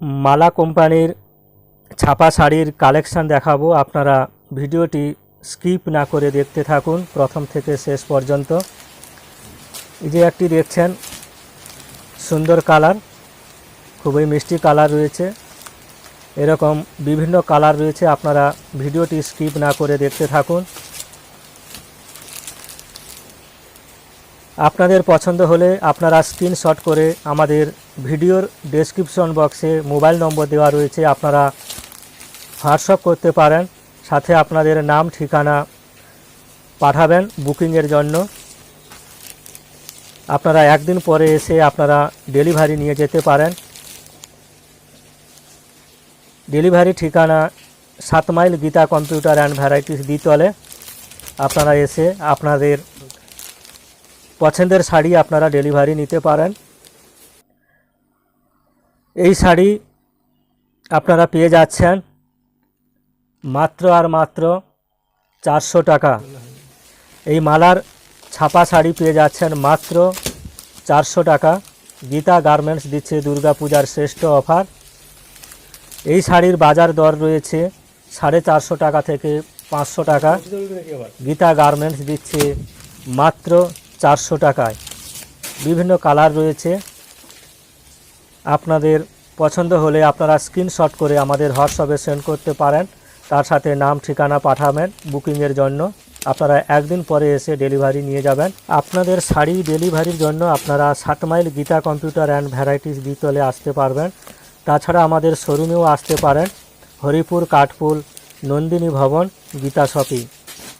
মালা কোম্পানির ছাপা শাড়ির কালেকশন দেখাবো। আপনারা ভিডিওটি স্কিপ না করে দেখতে থাকুন, প্রথম থেকে শেষ পর্যন্ত। এই যে একটি দেখছেন, সুন্দর কালার, খুবই মিষ্টি কালার রয়েছে। এরকম বিভিন্ন কালার রয়েছে, আপনারা ভিডিওটি স্কিপ না করে দেখতে থাকুন। আপনাদের পছন্দ হলে আপনারা স্ক্রিনশট করে আমাদের ভিডিওর ডেসক্রিপশন বক্সে মোবাইল নম্বর দেওয়া রয়েছে, আপনারা হোয়াটসঅ্যাপ করতে পারেন, সাথে আপনাদের নাম, ঠিকানা পাঠাবেন বুকিংয়ের জন্য। আপনারা একদিন পরে এসে আপনারা ডেলিভারি নিয়ে যেতে পারেন। ডেলিভারি ঠিকানা সাত mile Gita computer and varieties দ্বিতলে। আপনারা এসে আপনাদের পছন্দের শাড়ি আপনারা ডেলিভারি নিতে পারেন। এই শাড়ি আপনারা পেয়ে যাচ্ছেন মাত্র আর মাত্র চারশো টাকা। এই মালার ছাপা শাড়ি পেয়ে যাচ্ছেন মাত্র চারশো টাকা। গীতা গার্মেন্টস দিচ্ছে দুর্গাপূজার শ্রেষ্ঠ অফার। এই শাড়ির বাজার দর রয়েছে সাড়ে চারশো টাকা থেকে পাঁচশো টাকা। গীতা গার্মেন্টস দিচ্ছে মাত্র চারশো টাকায়। বিভিন্ন কালার রয়েছে। আপনাদের পছন্দ হলে আপনারা স্ক্রিনশট করে আমাদের হোয়াটসঅ্যাপে সেন্ড করতে পারেন। তার সাথে নাম, ঠিকানা পাঠাবেন বুকিংয়ের জন্য। আপনারা একদিন পরে এসে ডেলিভারি নিয়ে যাবেন। আপনাদের শাড়ি ডেলিভারির জন্য আপনারা সাত mile Gita computer and varieties দ্বিতলে আসতে পারবেন। তাছাড়া আমাদের শোরুমেও আসতে পারেন। হরিপুর, কাঠপুল, নন্দিনী ভবন, গীতা শপিং।